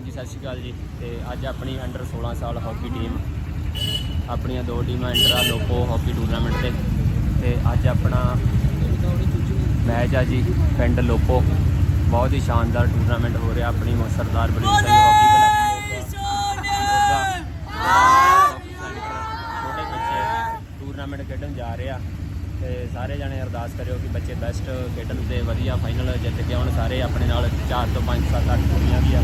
ਹਾਂਜੀ ਸਤਿ ਸ਼੍ਰੀ ਅਕਾਲ ਜੀ। ਤੇ ਅੱਜ ਆਪਣੀ ਅੰਡਰ 16 ਸਾਲ ਹਾਕੀ ਟੀਮ ਆਪਣੀਆਂ ਦੋ ਟੀਮਾਂ ਇੰਟਰ ਆ ਲੋਕੋ ਹਾਕੀ ਟੂਰਨਾਮੈਂਟ ਤੇ। ਤੇ ਅੱਜ ਆਪਣਾ ਮੈਚ ਆ ਜੀ ਪਿੰਡ ਲੋਕੋ। ਬਹੁਤ ਹੀ ਸ਼ਾਨਦਾਰ ਟੂਰਨਾਮੈਂਟ ਹੋ ਰਿਹਾ ਆਪਣੀ ਸਰਦਾਰ ਬਲਵੀਰ ਸਿੰਘ ਹਾਕੀ ਕਲੱਬ ਛੋਟੇ ਬੱਚੇ ਟੂਰਨਾਮੈਂਟ ਖੇਡਣ ਜਾ ਰਹੇ ਆ। ਤੇ ਸਾਰੇ ਜਣੇ ਅਰਦਾਸ ਕਰਿਓ ਕਿ ਬੱਚੇ ਬੈਸਟ ਖੇਡਣ ਤੇ ਵਧੀਆ ਫਾਈਨਲ ਜਿੱਤ ਕੇ ਆਉਣ। ਸਾਰੇ ਆਪਣੇ ਨਾਲ 4 ਤੋਂ 5 7 8 ਕੁੜੀਆਂ ਵੀ ਆ।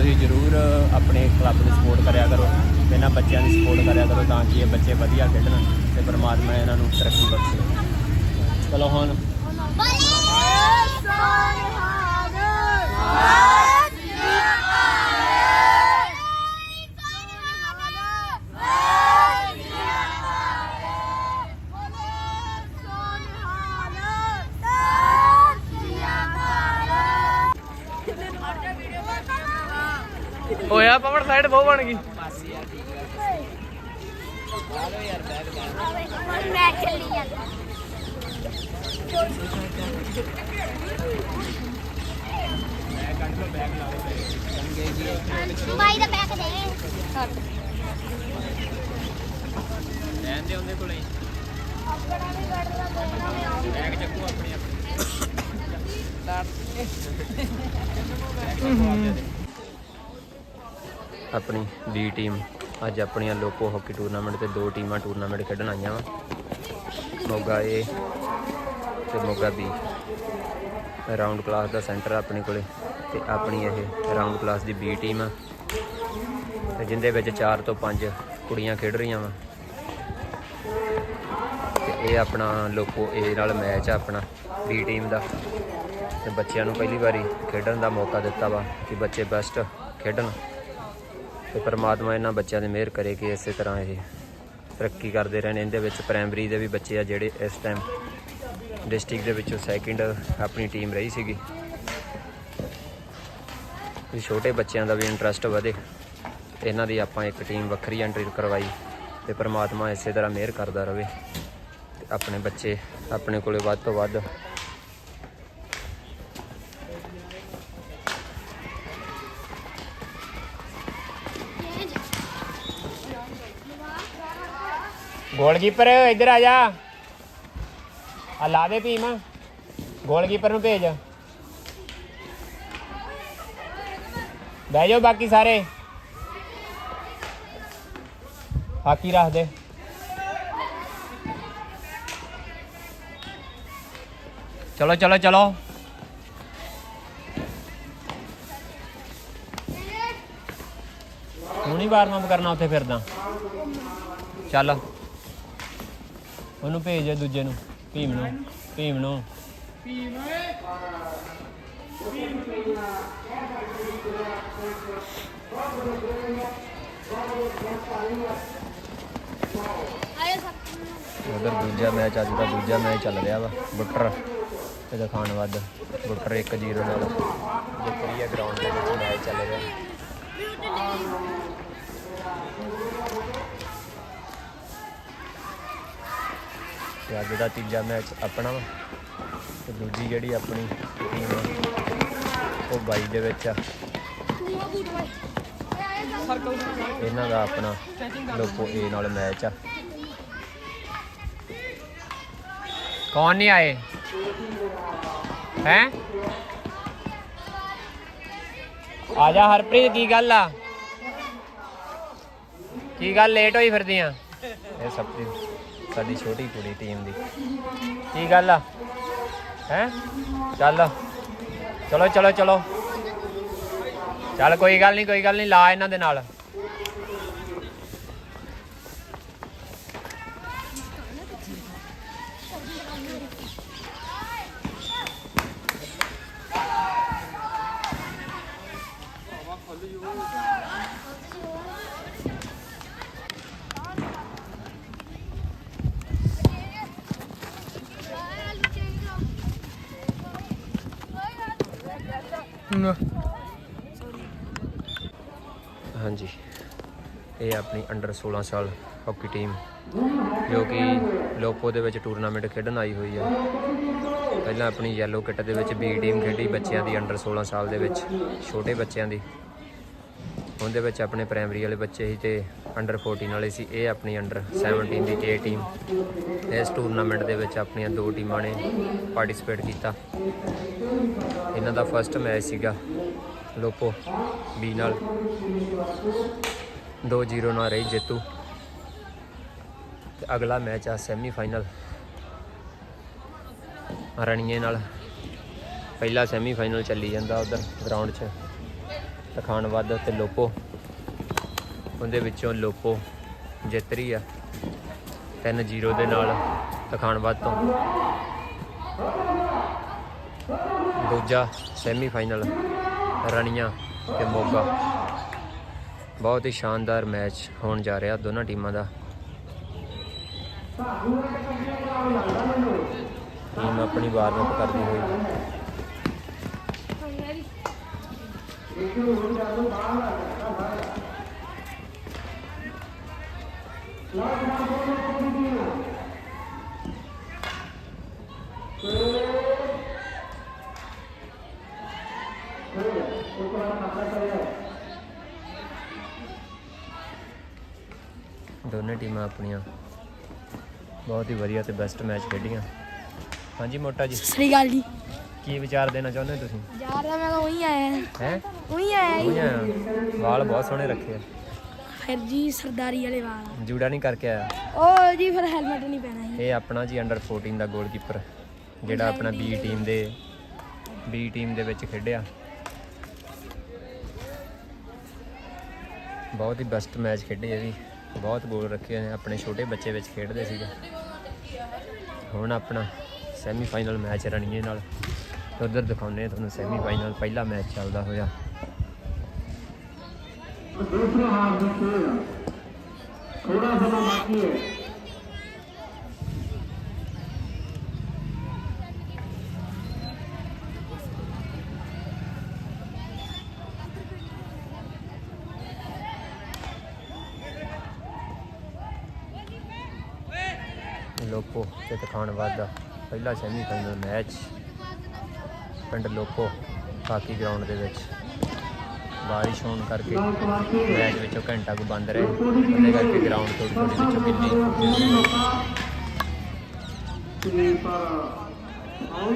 ਤੁਸੀਂ ਜ਼ਰੂਰ ਆਪਣੇ ਕਲੱਬ ਦੀ ਸਪੋਰਟ ਕਰਿਆ ਕਰੋ, ਇਹਨਾਂ ਬੱਚਿਆਂ ਦੀ ਸਪੋਰਟ ਕਰਿਆ ਕਰੋ ਤਾਂ ਕਿ ਇਹ ਬੱਚੇ ਵਧੀਆ ਖੇਡਣ ਤੇ ਪਰਮਾਤਮਾ ਇਹਨਾਂ ਨੂੰ ਤਰੱਕੀ ਬਖਸ਼ੇ। ਚਲੋ ਹੁਣ। ਹੋਇਆ ਪਵਨ ਸਾਈਡ ਬਹੁਤ ਬਣ ਗਈ। ਮੈਂ ਚੱਲੀ ਜਾਂਦਾ ਬਾਈ ਦਾ ਬੈਗ ਦੇ ਰਹਿਣ ਦੇ ਉਹਦੇ ਕੋਲੇ ਬੈਗ ਚੱਕੂ ਆਪਣੇ ਆਪਣੀ ਆਪਣੀ ਬੀ ਟੀਮ ਅੱਜ ਆਪਣੀਆਂ ਲੋਕੋ ਹਾਕੀ ਟੂਰਨਾਮੈਂਟ ਤੇ ਦੋ ਟੀਮਾਂ ਟੂਰਨਾਮੈਂਟ ਖੇਡਣ ਆਈਆਂ ਵਾ। ਮੋਗਾ ਏ ਤੇ ਮੋਗਾ ਬੀ ਰਾਉਂਡ ਕਲਾਸ ਦਾ ਸੈਂਟਰ ਆਪਣੇ ਕੋਲੇ ਤੇ ਆਪਣੀ ਇਹ ਰਾਉਂਡ ਕਲਾਸ ਦੀ ਬੀ ਟੀਮ ਆ। ਤੇ ਜਿੰਦੇ ਵਿੱਚ 4 ਤੋਂ 5 ਕੁੜੀਆਂ ਖੇਡ ਰਹੀਆਂ ਵਾ। ਤੇ ਇਹ ਆਪਣਾ ਲੋਕੋ ਏ ਨਾਲ ਮੈਚ ਆ ਆਪਣਾ ਬੀ ਟੀਮ ਦਾ। ਤੇ ਬੱਚਿਆਂ ਨੂੰ ਪਹਿਲੀ ਵਾਰੀ ਖੇਡਣ ਦਾ ਮੌਕਾ ਦਿੱਤਾ ਵਾ ਕਿ ਬੱਚੇ ਬੈਸਟ ਖੇਡਣ। ਤੇ ਪਰਮਾਤਮਾ ਇਹਨਾਂ ਬੱਚਿਆਂ ਦੇ ਮਿਹਰ ਕਰੇ ਕਿ ਇਸੇ ਤਰ੍ਹਾਂ ਇਹ ਤਰੱਕੀ ਕਰਦੇ ਰਹਿਣ। ਇਹਦੇ ਵਿੱਚ ਪ੍ਰਾਇਮਰੀ ਦੇ ਵੀ ਬੱਚੇ ਆ ਜਿਹੜੇ ਇਸ ਟਾਈਮ ਡਿਸਟ੍ਰਿਕਟ ਦੇ ਵਿੱਚੋਂ ਸੈਕਿੰਡ ਆਪਣੀ ਟੀਮ ਰਹੀ ਸੀਗੀ। ਵੀ ਛੋਟੇ ਬੱਚਿਆਂ ਦਾ ਵੀ ਇੰਟਰਸਟ ਵਧੇ। ਇਹਨਾਂ ਦੀ ਆਪਾਂ ਇੱਕ ਟੀਮ ਵੱਖਰੀ ਐਂਟਰੀ ਕਰਵਾਈ ਤੇ ਪਰਮਾਤਮਾ ਇਸੇ ਤਰ੍ਹਾਂ ਮਿਹਰ ਕਰਦਾ ਰਹੇ। ਤੇ ਆਪਣੇ ਬੱਚੇ ਆਪਣੇ ਕੋਲੇ ਵੱਧ ਤੋਂ ਵੱਧ ਗੋਲਕੀਪਰ ਇੱਧਰ ਆ ਜਾ। ਆ ਲਾ ਦੇ ਭੀਮ। ਗੋਲਕੀਪਰ ਨੂੰ ਭੇਜ। ਬਹਿ ਜਾਓ ਬਾਕੀ ਸਾਰੇ। ਹਾਕੀ ਰੱਖ ਦੇ। ਚਲੋ ਚਲੋ ਚਲੋ। ਤੂੰ ਵਾਰਮ ਅਪ ਕਰਨਾ ਉੱਥੇ ਫਿਰਦਾ। ਚੱਲ। ਉਹਨੂੰ ਭੇਜ ਦੂਜੇ ਨੂੰ, ਭੀਮ ਨੂੰ ਭੀਮ ਨੂੰ। ਆਏ ਉਧਰ ਦੂਜਾ ਮੈਚ, ਅੱਜ ਦਾ ਦੂਜਾ ਮੈਚ ਚੱਲ ਰਿਹਾ ਵਾ, ਬੁੱਟਰ ਤੇ ਦਿਖਾਣ ਵੱਧ, ਬੁੱਟਰ 1-0 ਨਾਲ ਜਿੱਤ ਹੈ ਗਰਾਊਂਡ ਦੇ ਵਿੱਚ ਮੈਚ ਚੱਲ ਰਿਹਾ। ਤੇ ਅੱਜ ਦਾ ਤੀਜਾ ਮੈਚ ਆਪਣਾ ਵਾ। ਤੇ ਦੂਜੀ ਜਿਹੜੀ ਆਪਣੀ ਟੀਮ ਉਹ ਬਾਈ ਦੇ ਵਿੱਚ ਆ। ਇਹਨਾਂ ਦਾ ਆਪਣਾ ਲੋਕੋ ਏ ਨਾਲ ਮੈਚ ਆ। ਕੌਣ ਨਹੀਂ ਆਏ? ਹੈ? ਆ ਜਾ ਹਰਪ੍ਰੀਤ, ਕੀ ਗੱਲ ਆ? ਕੀ ਗੱਲ ਲੇਟ ਹੋਈ ਫਿਰਦੀ ਆ? ਇਹ ਸਭ ਦੀ ਸਾਡੀ ਛੋਟੀ ਕੁੜੀ ਟੀਮ ਦੀ। ਕੀ ਗੱਲ ਆ? ਹੈ? ਚੱਲ। ਚਲੋ ਚਲੋ ਚਲੋ। ਚੱਲ, ਕੋਈ ਗੱਲ ਨਹੀਂ, ਕੋਈ ਗੱਲ ਨਹੀਂ, ਲਾ ਇਹਨਾਂ ਦੇ ਨਾਲ। ਹਾਂਜੀ। ਇਹ ਆਪਣੀ ਅੰਡਰ 16 ਸਾਲ ਹਾਕੀ ਟੀਮ ਜੋ ਕਿ ਲੋਪੋ ਦੇ ਵਿੱਚ ਟੂਰਨਾਮੈਂਟ ਖੇਡਣ ਆਈ ਹੋਈ ਹੈ ਪਹਿਲਾਂ ਆਪਣੀ ਯੈਲੋ ਕਿੱਟ ਦੇ ਵਿੱਚ ਬੀ ਟੀਮ ਖੇਡੀ ਬੱਚਿਆਂ ਦੀ ਅੰਡਰ 16 ਸਾਲ ਦੇ ਵਿੱਚ, ਛੋਟੇ ਬੱਚਿਆਂ ਦੀ। ਉਹਦੇ ਵਿੱਚ ਆਪਣੇ ਪ੍ਰਾਇਮਰੀ ਵਾਲੇ ਬੱਚੇ ਸੀ ਤੇ ਅੰਡਰ 14 ਵਾਲੇ ਸੀ, ਇਹ ਆਪਣੀ ਅੰਡਰ 17 ਦੀ A ਟੀਮ ਇਸ ਟੂਰਨਾਮੈਂਟ ਦੇ ਵਿੱਚ ਆਪਣੀਆਂ ਦੋ ਟੀਮਾਂ ਨੇ ਪਾਰਟਿਸਿਪੇਟ ਕੀਤਾ। ਇਹਨਾਂ ਦਾ ਫਰਸਟ ਮੈਚ ਸੀਗਾ ਲੋਪੋ ਬੀ ਨਾਲ। 2-0 ਨਾਲ ਰਹੀ ਜੇਤੂ। ਤੇ ਅਗਲਾ ਮੈਚ ਆ ਸੈਮੀ ਫਾਈਨਲ ਰਣੀਏ ਨਾਲ। ਪਹਿਲਾ ਸੈਮੀ ਫਾਈਨਲ ਚੱਲੀ ਜਾਂਦਾ ਉਧਰ ਗਰਾਊਂਡ 'ਚ। ਤਖਾਨ ਵੱਧ ਤੇ ਲੋਪੋ। ਉਹਦੇ ਵਿੱਚੋਂ ਲੋਪੋ ਜਿੱਤ ਰਹੀ ਆ 3-0 ਦੇ ਨਾਲ ਤਖਾਨ ਵੱਧ ਤੋਂ। ਦੂਜਾ ਸੈਮੀ ਫਾਈਨਲ ਰਣੀਆਂ ਤੇ ਮੋਗਾ। ਬਹੁਤ ਹੀ ਸ਼ਾਨਦਾਰ ਮੈਚ ਹੋਣ ਜਾ ਰਿਹਾ ਦੋਨਾਂ ਟੀਮਾਂ ਦਾ। ਟੀਮ ਆਪਣੀ ਵਾਰ ਨੂੰ ਕਰਦੀ ਹੋਈ। ਦੋਨੇ ਟੀਮਾਂ ਆਪਣੀਆਂ ਬਹੁਤ ਹੀ ਵਧੀਆ ਤੇ ਬੈਸਟ ਮੈਚ ਖੇਡੀਆਂ। ਹਾਂਜੀ ਮੋਟਾ ਜੀ। ਸ੍ਰੀ ਅਕਾਲ ਜੀ। ਕੀ ਵਿਚਾਰ ਦੇਣਾ ਚਾਹੁੰਦੇ ਹੋ ਤੁਸੀਂ? ਯਾਰ ਮੈਂ ਤਾਂ ਉਹੀ ਆਇਆ। ਹੈ? ਉਹੀ ਆਇਆ ਉਹਨੇ ਵਾਲ ਬਹੁਤ ਸੋਹਣੇ ਰੱਖੇ ਆ। ਫਿਰ ਜੀ ਸਰਦਾਰੀ ਵਾਲੇ ਵਾਲ। ਜੂੜਾ ਨਹੀਂ ਕਰਕੇ ਆਇਆ? ਉਹ ਜੀ ਫਿਰ ਹੈਲਮਟ ਨਹੀਂ ਪੈਣਾ ਸੀ ਇਹ ਆਪਣਾ ਜੀ ਅੰਡਰ 14 ਦਾ ਗੋਲਕੀਪਰ ਜਿਹੜਾ ਆਪਣਾ ਬੀ ਟੀਮ ਦੇ ਬੀ ਟੀਮ ਦੇ ਵਿੱਚ ਖੇਡਿਆ। ਬਹੁਤ ਹੀ ਬੈਸਟ ਮੈਚ ਖੇਡੇ ਇਹ ਵੀ ਬਹੁਤ ਗੋਲ ਰੱਖੇ ਨੇ ਆਪਣੇ ਛੋਟੇ ਬੱਚੇ ਵਿੱਚ ਖੇਡਦੇ ਸੀਗੇ। ਹੁਣ ਆਪਣਾ ਸੈਮੀ ਫਾਈਨਲ ਮੈਚ ਰਣੀਏ ਨਾਲ। ਉਧਰ ਦਿਖਾਉਂਦੇ ਤੁਹਾਨੂੰ ਸੈਮੀ ਫਾਈਨਲ ਪਹਿਲਾ ਮੈਚ ਚੱਲਦਾ ਹੋਇਆ। दूसरे हाथ देखिएगा थोड़ा समय बाकी है ਲੋਪੋ ਤੇ ਤਖਾਨਵਾਦ ਦਾ ਪਹਿਲਾ ਸੈਮੀ ਫਾਈਨਲ ਮੈਚ ਪਿੰਡ ਲੋਪੋ ਕਾਕੀ ਗਰਾਊਂਡ ਦੇ ਵਿੱਚ ਬਾਰਿਸ਼ ਹੋਣ ਕਰਕੇ ਮੈਚ ਵਿੱਚੋਂ ਘੰਟਾ ਕੁ ਬੰਦ ਰਹੇ ਉਹਦੇ ਕਰਕੇ ਗਰਾਊਂਡ ਥੋੜੀ ਥੋੜੀ ਵਿੱਚੋਂ ਗਿੱਲੀ ਤੇ ਪਰ ਆਉਂ